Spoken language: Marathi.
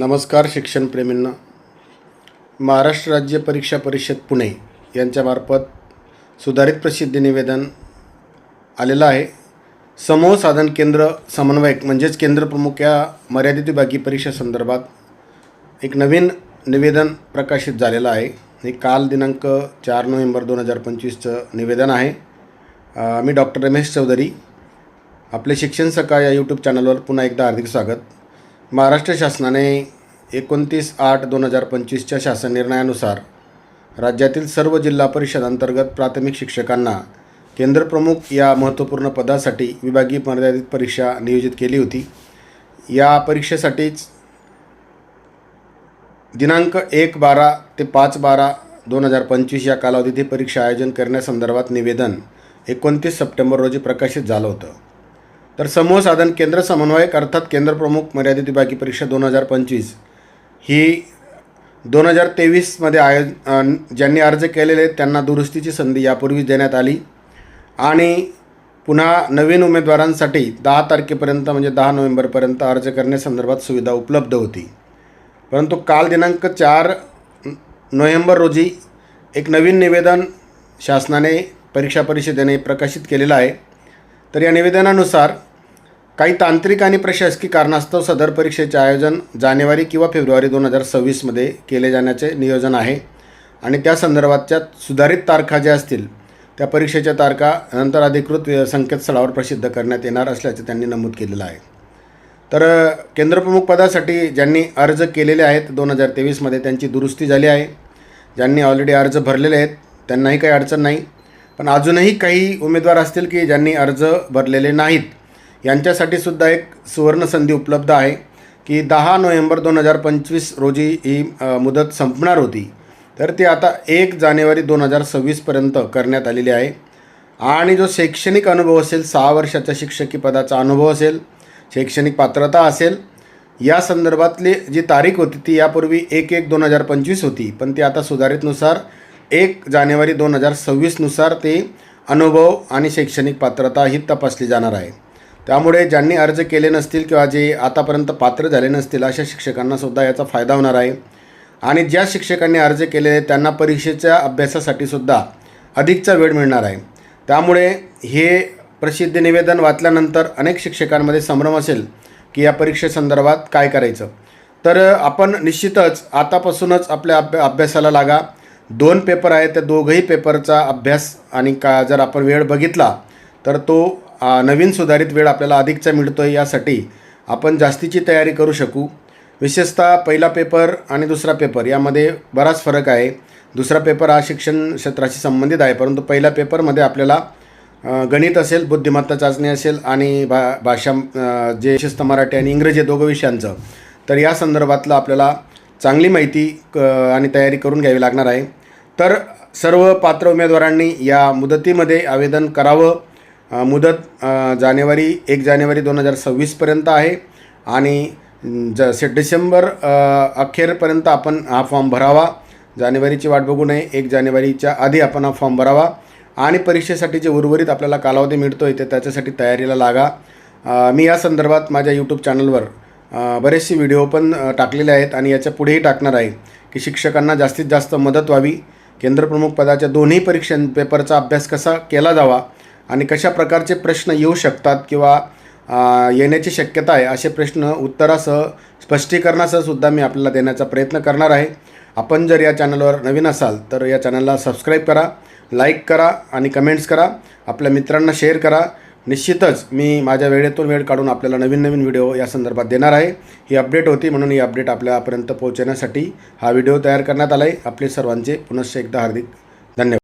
नमस्कार शिक्षणप्रेमींना. महाराष्ट्र राज्य परीक्षा परिषद पुणे यांच्यामार्फत सुधारित प्रसिद्धी निवेदन आलेलं आहे. समूह साधन केंद्र समन्वयक म्हणजेच केंद्र प्रमुख या मर्यादित विभागीय परीक्षा संदर्भात एक नवीन निवेदन प्रकाशित झालेलं आहे. हे काल दिनांक चार नोव्हेंबर दोन हजार पंचवीसचं निवेदन आहे. मी डॉक्टर रमेश चौधरी. आपले शिक्षण सकाळ या यूट्यूब चॅनलवर पुन्हा एकदा हार्दिक स्वागत. महाराष्ट्र शासनाने एकोणतीस आठ दोन हजार पंचवीसच्या शासन निर्णयानुसार राज्यातील सर्व जिल्हा परिषदांतर्गत प्राथमिक शिक्षकांना केंद्रप्रमुख या महत्त्वपूर्ण पदासाठी विभागीय मर्यादित परीक्षा नियोजित केली होती. या परीक्षेसाठीच दिनांक एक बारा ते पाच बारा दोन हजार पंचवीस या कालावधीत ही परीक्षा आयोजन करण्यासंदर्भात निवेदन एकोणतीस सप्टेंबर रोजी प्रकाशित झालं होतं. तर समूह साधन केंद्र समन्वयक अर्थात केंद्रप्रमुख मर्यादित विभागी परीक्षा दोन हजार पंचवीस. ही दोन हजार तेवीसमध्ये आयो ज्यांनी अर्ज केलेले त्यांना दुरुस्तीची संधी यापूर्वीच देण्यात आली. आणि पुन्हा नवीन उमेदवारांसाठी दहा तारखेपर्यंत म्हणजे दहा नोव्हेंबरपर्यंत अर्ज करण्यासंदर्भात सुविधा उपलब्ध होती. परंतु काल दिनांक चार नोव्हेंबर रोजी एक नवीन निवेदन शासनाने परीक्षा परिषदेने प्रकाशित केलेलं आहे. तर या निवेदनानुसार काही तांत्रिक आणि प्रशासकीय कारणास्तव सदर परीक्षेचे आयोजन जानेवारी किंवा फेब्रुवारी दोन हजार सव्वीसमध्ये केले जाण्याचे नियोजन आहे. आणि त्या संदर्भातच्या सुधारित तारखा ज्या असतील त्या परीक्षेच्या तारखा नंतर अधिकृत संकेतस्थळावर प्रसिद्ध करण्यात येणार असल्याचे त्यांनी नमूद केलेलं आहे. तर केंद्रप्रमुख पदासाठी ज्यांनी अर्ज केलेले आहेत दोन हजार तेवीसमध्ये त्यांची दुरुस्ती झाली आहे. ज्यांनी ऑलरेडी अर्ज भरलेले आहेत त्यांनाही काही अडचण नाही. पण अजूनही काही उमेदवार असतील की ज्यांनी अर्ज भरलेले नाहीत यांच्यासाठी सुद्धा एक सुवर्ण संधी उपलब्ध आहे की दहा नोव्हेंबर दोन हजार पंचवीस रोजी ही मुदत संपणार होती. तर ती आता एक जानेवारी दोन हजार सव्वीसपर्यंत करण्यात आलेली आहे. आणि जो शैक्षणिक अनुभव असेल सहा वर्षाच्या शिक्षकी पदाचा अनुभव असेल शैक्षणिक पात्रता असेल या संदर्भातली जी तारीख होती ती यापूर्वी एक एक दोन हजार पंचवीस होती. पण ती आता सुधारितनुसार एक जानेवारी दोन हजार सव्वीसनुसार ते अनुभव आणि शैक्षणिक पात्रता ही तपासली जाणार आहे. त्यामुळे ज्यांनी अर्ज केले नसतील किंवा जे आतापर्यंत पात्र झाले नसतील अशा शिक्षकांना सुद्धा याचा फायदा होणार आहे. आणि ज्या शिक्षकांनी अर्ज केले त्यांना परीक्षेच्या अभ्यासासाठी सुद्धा अधिकचा वेळ मिळणार आहे. त्यामुळे हे प्रसिद्ध निवेदन वाचल्यानंतर अनेक शिक्षकांमध्ये संभ्रम असेल की या परीक्षेसंदर्भात काय करायचं. तर आपण निश्चितच आतापासूनच आपल्या अभ्या अभ्यासाला लागा. दोन पेपर आहेत त्या दोघंही पेपरचा अभ्यास आणि का जर आपण वेळ बघितला तर तो नवीन सुधारित वेळ आपल्याला अधिकचा मिळतो आहे यासाठी आपण जास्तीची तयारी करू शकू. विशेषतः पहिला पेपर आणि दुसरा पेपर यामध्ये बराच फरक आहे. दुसरा पेपर हा शिक्षण क्षेत्राशी संबंधित आहे परंतु पहिल्या पेपरमध्ये आपल्याला गणित असेल बुद्धिमत्ता चाचणी असेल आणि भा भाषा जे विशेषतः मराठी आणि इंग्रजी दोघं विषयांचं तर या संदर्भातलं आपल्याला चांगली माहिती क आणि तयारी करून घ्यावी लागणार आहे. तर सर्व पात्र उमेदवारांनी या मुदतीमध्ये आवेदन करावं. मुदत जानेवारी एक जानेवारी दोन हजार सव्वीसपर्यंत आहे. आणि ज से डिसेंबर अखेरपर्यंत आपण हा फॉर्म भरावा. जानेवारीची वाट बघू नये. एक जानेवारीच्या आधी आपण हा फॉर्म भरावा. आणि परीक्षेसाठी जे उर्वरित आपल्याला कालावधी मिळतो आहे ते त्याच्यासाठी तयारीला लागा. मी या संदर्भात माझ्या यूट्यूब चॅनलवर बरेचसे व्हिडिओ पण टाकलेले आहेत आणि याच्या पुढेही टाकणार आहे की शिक्षकांना जास्तीत जास्त मदत व्हावी. केंद्रप्रमुख पदाच्या दोन्ही परीक्षां पेपरचा अभ्यास कसा केला जावा? आणि कशा प्रकारचे प्रश्न येऊ शकतात किंवा येण्याची शक्यता आहे असे प्रश्न उत्तरासह स्पष्टीकरणासह सुद्धा मी आपल्याला देण्याचा प्रयत्न करणार आहे. आपण जर या चॅनलवर नवीन असाल तर या चॅनलला सबस्क्राईब करा लाईक करा आणि कमेंट्स करा आपल्या मित्रांना शेअर करा. निश्चितच मी माझ्या वेळेतून वेळ काढून आपल्याला नवीन नवीन व्हिडिओ या संदर्भात देणार आहे. ही अपडेट होती म्हणून ही अपडेट आपल्यापर्यंत पोहोचण्यासाठी हा व्हिडिओ तयार करण्यात आला आहे आपले सर्वांचे पुनश्च एकदा हार्दिक धन्यवाद.